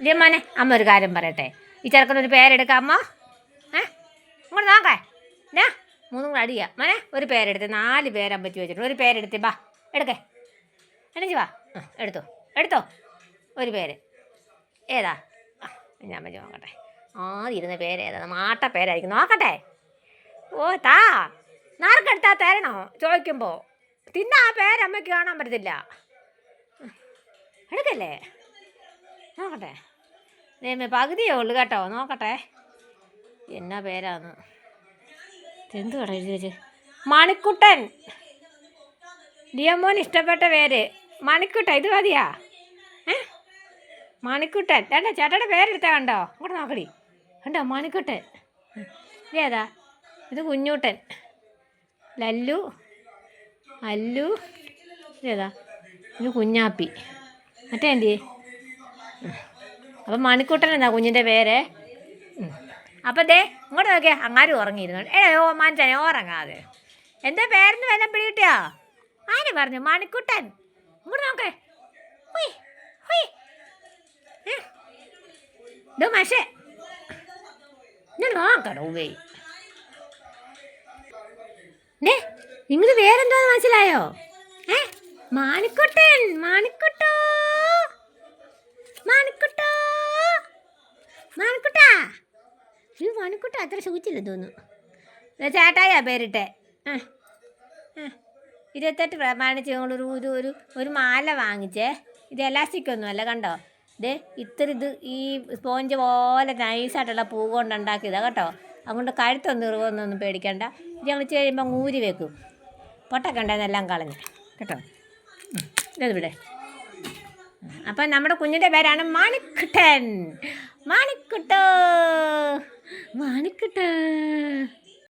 ഇല്ലേ മോനെ? അമ്മ ഒരു കാര്യം പറയട്ടെ. ഈ ചെറുക്കനൊരു പേരെടുക്കാം അമ്മ. ഏ? ഇങ്ങോട്ട് നോക്കേ. എന്നാ മൂന്നും കൂടെ അടിയാ. മോനെ ഒരു പേരെടുത്ത്. നാല് പേരാൻ പറ്റി വെച്ചിട്ടുണ്ട്. ഒരു പേരെടുത്ത് ബാ എടുക്കേ. എണീച്ച് വാ. എടുത്തോ. എടുത്തോ. ഒരു പേര്. ഏതാ? ഞാൻ പറ്റി നോക്കട്ടെ. ആദ്യം ഇരുന്ന പേര് ഏതാ? മാട്ട പേരായിരിക്കും. നോക്കട്ടെ. ഓ താ. നാർക്കെടുത്താ തരണോ? ചോദിക്കുമ്പോൾ തിന്ന ആ പേരമ്മയ്ക്ക് കാണാൻ പറ്റത്തില്ല. എടുക്കല്ലേ? നോക്കട്ടെ. ദൈവമേ പകുതിയേ ഉള്ളു കേട്ടോ. നോക്കട്ടെ. എന്നാ പേരാന്ന്. എന്ത് പറയുന്നത് മണിക്കുട്ടൻ. ഡിയമോൻ ഇഷ്ടപ്പെട്ട പേര്. മണിക്കുട്ടൻ ഇത് മതിയാ? ഏ? മണിക്കുട്ടൻ. ചേട്ടാ ചേട്ടയുടെ പേരെടുത്താ കണ്ടോ? ഇങ്ങോട്ട് നോക്കടി. കണ്ടോ മണിക്കുട്ടൻ. ഇതേതാ ഇത് കുഞ്ഞൂട്ടൻ. ലല്ലു. അല്ലു. ഇതേതാ ഇത് കുഞ്ഞാപ്പി. മറ്റേ അപ്പം മണിക്കുട്ടൻ എന്നാ കുഞ്ഞിന്റെ പേര്. അപ്പം ദേ ഇങ്ങോട്ട് നോക്കിയാ അങ്ങാരും ഉറങ്ങിയിരുന്നു. ഏ ഓ മാനിച്ചാനെ ഉറങ്ങാതെ. എന്താ പേരെന്ന് വല്ല പിടികിട്ടിയോ? ആര് പറഞ്ഞു? മണിക്കുട്ടൻ. ഇങ്ങോട്ട് നോക്കേ. മാഷേ. ഞാൻ നോക്കണോ ഡേ നിങ്ങൾ വേറെന്തോ മനസ്സിലായോ? ഏ? മാണിക്കുട്ടൻ മാണിക്കുട്ടോ മാണിക്കുട്ടോ മാണിക്കുട്ടാ ഈ മാണിക്കുട്ട അത്ര സൂചിച്ചില്ല തോന്നുന്നു. ചേട്ടായാ പേരിട്ടെ. ആ ആ. ഇരുപത്തെട്ട് പ്രമാണിച്ച് ഞങ്ങളൊരു ഒരു ഒരു ഒരു മാല വാങ്ങിച്ചേ. ഇത് എലാസ്റ്റിക് ഒന്നുമല്ല കണ്ടോ? ഇത് ഇത്ര ഇത് ഈ സ്പോഞ്ച് പോലെ നൈസായിട്ടുള്ള പൂ കൊണ്ട് ഉണ്ടാക്കിയതാണ് കേട്ടോ അതുകൊണ്ട് കഴുത്തൊന്നും ഇറുവൊന്നും പേടിക്കണ്ട. ഇത് ഞങ്ങൾ ഇച്ചിരി കഴിയുമ്പോൾ ഊരി വെക്കും. പൊട്ടൊക്കെ ഉണ്ടായിരുന്നെല്ലാം കളഞ്ഞ്. കേട്ടോ. ഇതെവിടെ അപ്പം നമ്മുടെ കുഞ്ഞിന്റെ പേരാണ് മാണിക്കുട്ടൻ. മാണിക്കുട്ടോ മാണിക്കുട്ട